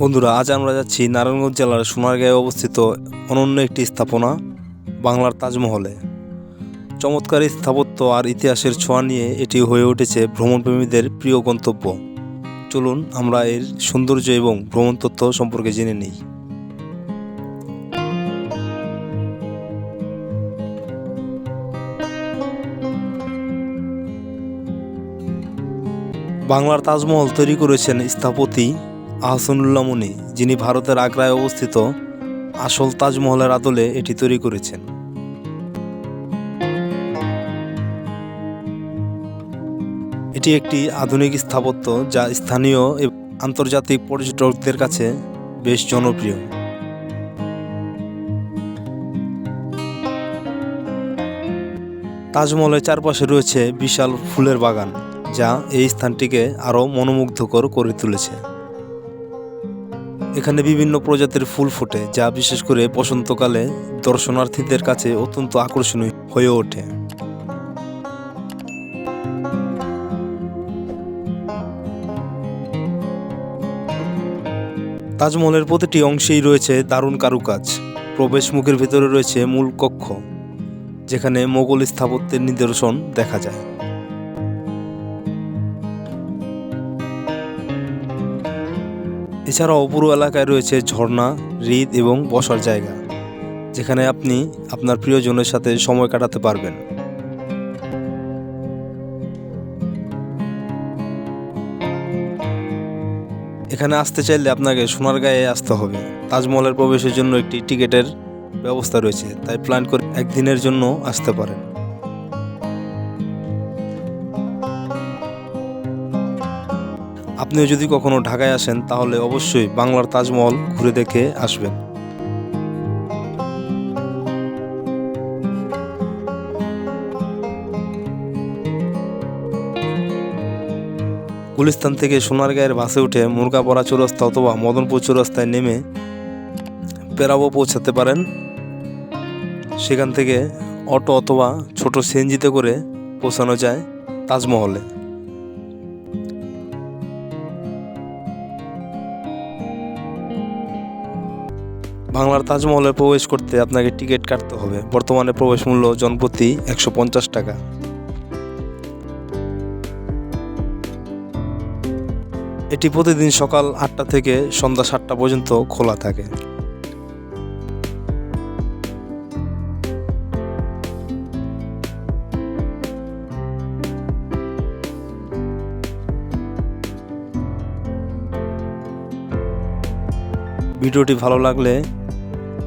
বন্ধুরা, আজ আমরা যাচ্ছি নারায়ণগঞ্জ জেলার সোনারগাঁয়ে অবস্থিত অনন্য একটি স্থাপনা, বাংলার তাজমহলে। চমৎকার স্থাপত্য আর ইতিহাসের ছোঁয়া নিয়ে এটি হয়ে উঠেছে ভ্রমণপ্রেমীদের প্রিয় গন্তব্য। চলুন, আমরা এর সৌন্দর্য এবং ভ্রমণ তথ্য সম্পর্কে জেনে নিই। বাংলার তাজমহল তৈরি করেছেন স্থপতি আহসানুল্লাহ মুনি, যিনি ভারতের আগ্রায় অবস্থিত, আসল তাজমহলের আদলে এটি তৈরি করেছেন। এটি একটি আধুনিক স্থাপত্য যা স্থানীয় আন্তর্জাতিক পর্যটকদের কাছে বেশ জনপ্রিয়। তাজমহলের চারপাশে রয়েছে বিশাল ফুলের বাগান, যা এই স্থানটিকে আরও মনোমুগ্ধকর করে তুলেছে। এখানে বিভিন্ন প্রজাতির ফুল ফোটে, যা বিশেষ করে বসন্তকালে দর্শনার্থীদের কাছে অত্যন্ত আকর্ষণীয় হয়ে ওঠে। তাজমহলের প্রতিটি অংশেই রয়েছে দারুণ কারুকাজ। প্রবেশ মুখের ভিতরে রয়েছে মূল কক্ষ, যেখানে মোগল স্থাপত্যের নিদর্শন দেখা যায়। এছাড়াও পুরো এলাকায় রয়েছে ঝর্ণা, হ্রদ এবং বসার জায়গা, যেখানে আপনি আপনার প্রিয়জনের সাথে সময় কাটাতে পারবেন। এখানে আসতে চাইলে আপনাকে সোনারগাঁয়ে আসতে হবে। তাজমহলের প্রবেশের জন্য একটি টিকিটের ব্যবস্থা রয়েছে, তাই প্ল্যান করে একদিনের জন্য আসতে পারেন। আপনিও যদি কখনো ঢাকায় আসেন, তাহলে অবশ্যই বাংলার তাজমহল ঘুরে দেখে আসবেন। গুলিস্তান থেকে সোনারগাঁয়ের বাসে উঠে মুরগাপড়া চৌরাস্তা অথবা মদনপুর চৌরাস্তায় নেমে পেরাবো পৌঁছাতে পারেন। সেখান থেকে অটো অথবা ছোট সিএনজিতে করে পৌঁছানো যায় তাজমহলে। বাংলার তাজমহলে প্রবেশ করতে আপনাকে টিকিট কাটতে হবে। বর্তমানে প্রবেশ মূল্য জনপ্রতি একশো পঞ্চাশ টাকা। এটি প্রতিদিন সকাল আটটা থেকে সন্ধ্যা সাতটা পর্যন্ত খোলা থাকে। ভিডিওটি ভালো লাগলে